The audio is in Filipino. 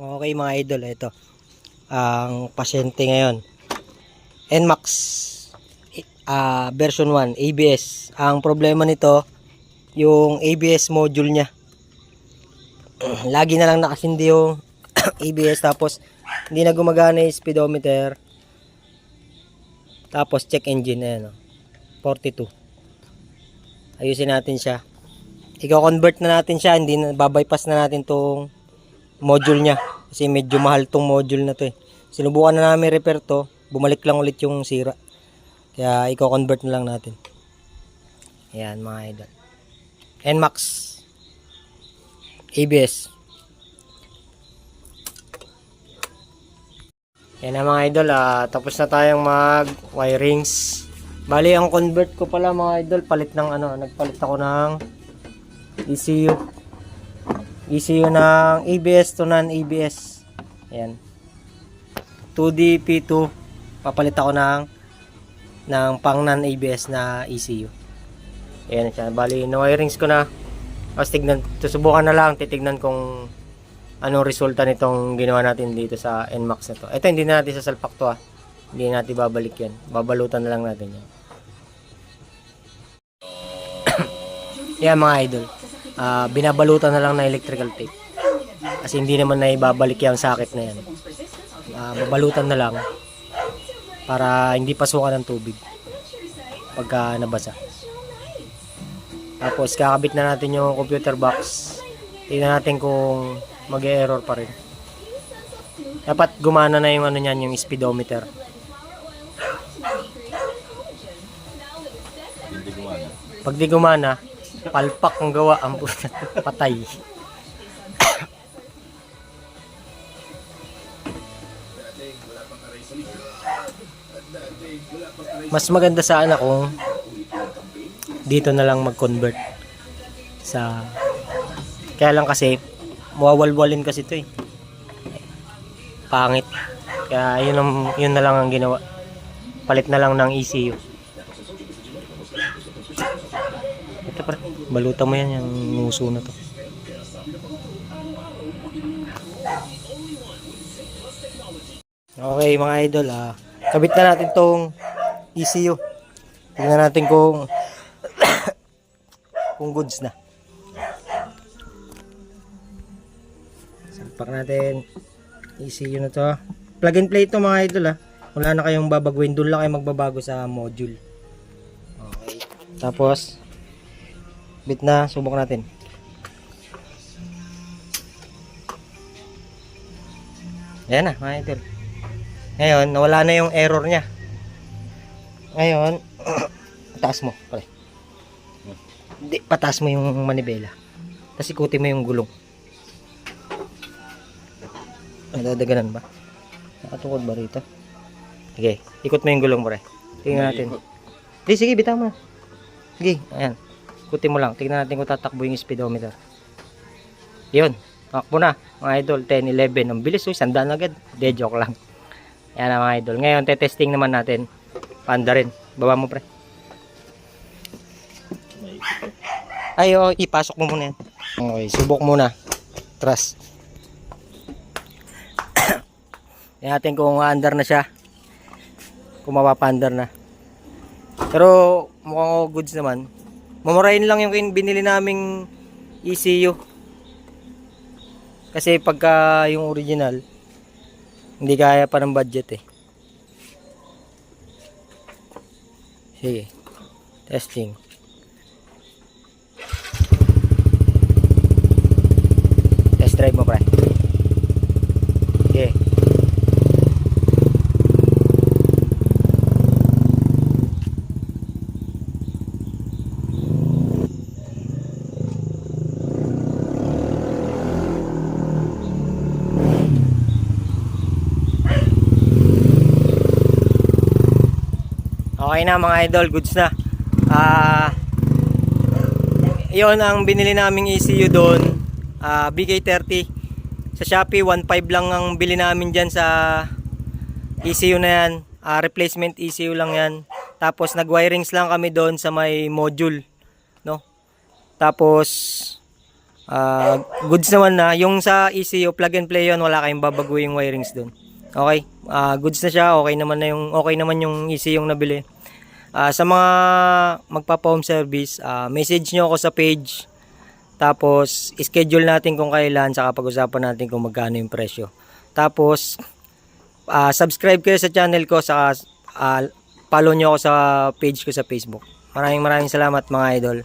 Okay mga idol, ito. Ang pasyente ngayon. NMAX ah, version 1, ABS. Ang problema nito, yung ABS module niya. Lagi na lang nakasindi yung ABS tapos hindi na gumagana yung speedometer. Tapos check engine ayan oh. 42. Ayusin natin siya. Iko-convert na natin siya, hindi na babypass na natin tong module niya kasi medyo mahal tong module na to eh. Sinubukan na namin repair to, bumalik lang ulit yung sira. Kaya iko-convert na lang natin. Ayan mga idol. NMAX ABS. Yan na mga idol, ah, tapos na tayong mag wirings. Bali, ang convert ko pala mga idol, palit ng ano, nagpalit ako ng ECU. ECU ng ABS to non-ABS. Ayan. 2D P2. Papalit ako ng ng pang non-ABS na ECU. Ayan siya. Bali, na-wirings ko na. Tapos tignan, susubukan na lang, titignan kung anong resulta nitong ginawa natin dito sa NMAX na to. Ito, hindi na natin sa salpak to ah. Hindi natin babalik yan. Babalutan na lang natin yan. yan mga idol. Ah, binabalutan na lang na electrical tape. Kasi hindi naman na ibabalik yung sakit na yan. Ah, babalutan na lang para hindi pasukan ng tubig pagka nabasa. Tapos kakabit na natin yung computer box. Tingnan natin kung mag-error pa rin. Dapat gumana na yung ano niyan, yung speedometer. Pag di gumana, palpak ang gawa ang puta, patay. Mas maganda sana kung dito na lang mag-convert sa kaya lang kasi mawawalwalin kasi ito eh. Pangit. Kaya yun, ang, yun na lang ang ginawa. Palit na lang ng ECU ito pa balutan mo yan yung nguso na to okay mga idol ah, kabit na natin tong ECU tingnan natin kung kung goods na Salpak natin. ECU na to. Plug and play ito mga idol ha. Wala na kayong babagwin. Doon lang kayo magbabago sa module. Okay. Tapos, bit na. Subok natin. Ayan na mga idol. Ngayon, nawala na yung error niya. Ngayon, taas mo. Pare. Di, pataas mo yung manibela. Tapos ikutin mo yung gulong. Nadadaganan ba? Nakatukod ba rito? Sige, ikot mo yung gulong pre. Tingnan natin. Di, sige, bitaw mo na. Sige, ayan. Ikutin mo lang. Tingnan natin kung tatakbo yung speedometer. Yun. Takbo na. Mga idol, 10, 11. Ang bilis, oh, sandaan agad. De, joke lang. Ayan na mga idol. Ngayon, te-testing naman natin. Panda rin. Baba mo pre. Ay, oh, ipasok mo muna yan. Okay, subok muna. Trust. Tingnan natin kung under na siya. Kung mapapandar na. Pero mukhang goods naman. Mamurahin lang yung binili naming ECU. Kasi pagka yung original, hindi kaya pa ng budget eh. Sige. Testing. Test drive mo pre. Okay. Okay na mga idol, goods na. Ah, yon ang binili naming ECU doon. Ah, BK30 sa Shopee 1.5 lang ang bili namin diyan sa ECU na yan. Ah, replacement ECU lang yan. Tapos nag-wirings lang kami doon sa may module, no? Tapos Ah, goods naman na. Yung sa ECU, plug and play yun, wala kayong babaguhin yung wirings dun. Okay? Ah, goods na siya, okay naman na yung okay naman yung ECU yung nabili. Ah, sa mga magpapa-home service, ah, message nyo ako sa page. Tapos, schedule natin kung kailan, saka pag-usapan natin kung magkano yung presyo. Tapos, ah, subscribe kayo sa channel ko, saka ah, follow nyo ako sa page ko sa Facebook. Maraming maraming salamat mga idol.